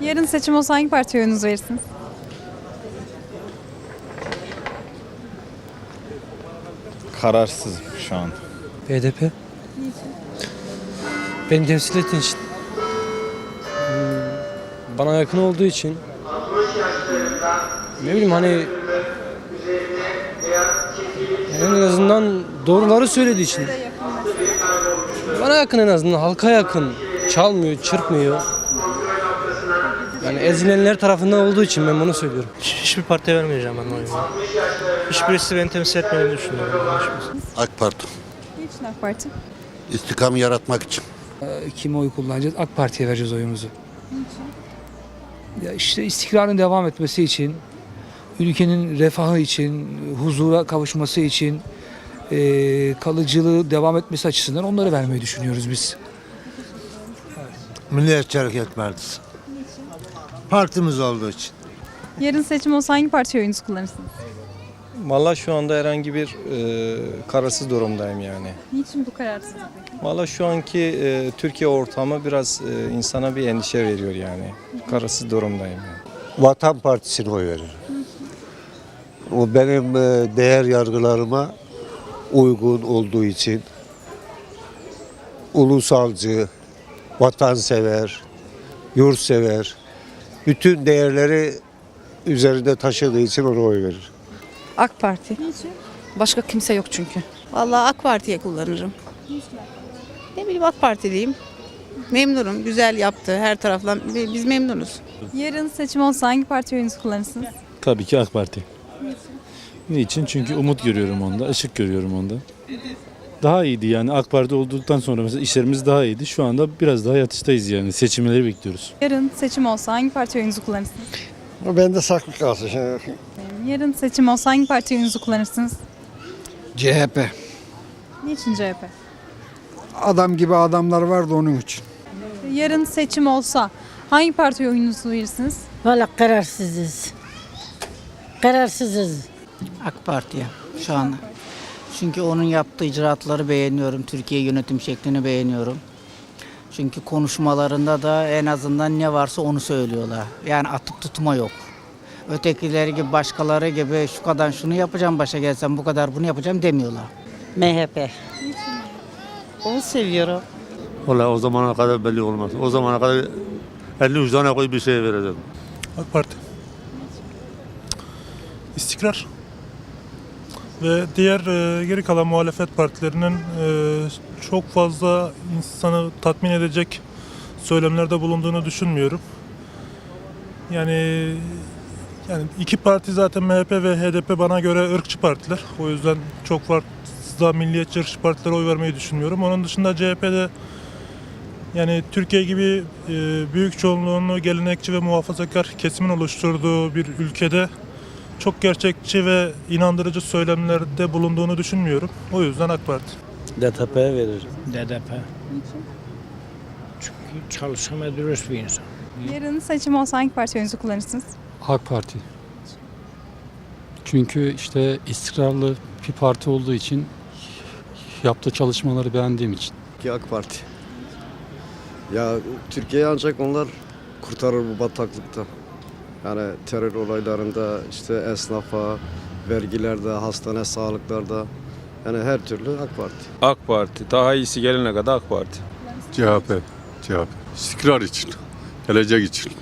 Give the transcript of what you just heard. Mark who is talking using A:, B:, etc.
A: Yarın seçim olsa hangi partiye oyunuzu verirsiniz?
B: Kararsızım şu an.
C: BDP. Beni temsil ettiğin için. Hmm, Bana yakın olduğu için. Ne bileyim hani en azından doğruları söylediği için. Bana yakın en azından halka yakın. Çalmıyor, çırpmıyor. Yani ezilenler tarafından olduğu için ben bunu söylüyorum.
D: Hiçbir partiye vermeyeceğim ben oyumu. Hiçbirisi beni temsil etmediğini düşünüyorum.
E: AK Parti.
A: Niçin AK Parti?
E: İstikam yaratmak için.
F: kime oy kullanacağız? AK Parti'ye vereceğiz oyumuzu. Ya işte istikrarın devam etmesi için, ülkenin refahı için, huzura kavuşması için, eee, kalıcılığı devam etmesi açısından onları vermeyi düşünüyoruz biz.
G: Milliyetçi Hareket Partisi. Partimiz olduğu için.
A: Yarın seçim olsa hangi partiye oyunuzu kullanırsınız?
B: Valla şu anda herhangi bir e, kararsız durumdayım yani.
A: Niçin bu kararsızlık?
B: Valla şu anki e, Türkiye ortamı biraz e, insana bir endişe veriyor yani. Kararsız durumdayım yani.
G: Vatan Partisi'ne oy veririm. O benim e, değer yargılarıma uygun olduğu için ulusalcı, vatansever, yurtsever, bütün değerleri üzerinde taşıdığı için ona oy verir.
H: AK Parti. Başka kimse yok çünkü.
I: Vallahi AK Parti'ye kullanırım. Ne bileyim AK Partiliyim. Memnunum. Güzel yaptı her taraftan. Bi- Biz memnunuz.
A: Yarın seçim olsa hangi partiye oyunuzu kullanırsınız?
J: Tabii ki AK Parti. Niçin? Çünkü umut görüyorum onda, ışık görüyorum onda. Daha iyiydi yani AK Parti olduktan sonra mesela işlerimiz daha iyiydi. Şu anda biraz daha yatıştayız yani. Seçimleri bekliyoruz.
A: Yarın seçim olsa hangi partiye oyunuzu kullanırsınız?
G: Ben de saklı kalsın.
A: Yarın seçim olsa hangi partiye oyunuzu kullanırsınız?
F: CHP.
A: Niçin CHP?
F: Adam gibi adamlar vardı onun için.
A: Yarın seçim olsa hangi partiye oyunuzu verirsiniz?
H: Valla kararsızız. Kararsızız.
I: AK Parti'ye şu an. Çünkü onun yaptığı icraatları beğeniyorum. Türkiye yönetim şeklini beğeniyorum. Çünkü konuşmalarında da en azından ne varsa onu söylüyorlar. Yani atıp tutma yok. Ötekileri gibi başkaları gibi şu kadar şunu yapacağım başa gelsem bu kadar bunu yapacağım demiyorlar.
H: MHP. Onu seviyorum.
G: Valla o zamana kadar belli olmaz. O zamana kadar 50 tane koy bir şey vereceğim.
D: AK Parti. İstikrar. Ve diğer e, geri kalan muhalefet partilerinin e, çok fazla insanı tatmin edecek söylemlerde bulunduğunu düşünmüyorum. Yani yani iki parti zaten MHP ve HDP bana göre ırkçı partiler. O yüzden çok fazla milliyetçi ırkçı partilere oy vermeyi düşünmüyorum. Onun dışında CHP'de yani Türkiye gibi e, büyük çoğunluğunu gelenekçi ve muhafazakar kesimin oluşturduğu bir ülkede çok gerçekçi ve inandırıcı söylemlerde bulunduğunu düşünmüyorum. O yüzden AK Parti.
J: DTP'ye veririm.
C: DDP. Çünkü çalışan ve dürüst bir insan.
A: Yarın seçim olsa hangi partiye oyunuzu kullanırsınız?
F: AK Parti. Çünkü işte istikrarlı bir parti olduğu için yaptığı çalışmaları beğendiğim için.
E: Ki AK Parti. Ya Türkiye'yi ancak onlar kurtarır bu bataklıkta. Yani terör olaylarında işte esnafa, vergilerde, hastane sağlıklarda yani her türlü AK Parti.
B: AK Parti. Daha iyisi gelene kadar AK Parti.
G: CHP. CHP. İstikrar için. Gelecek için.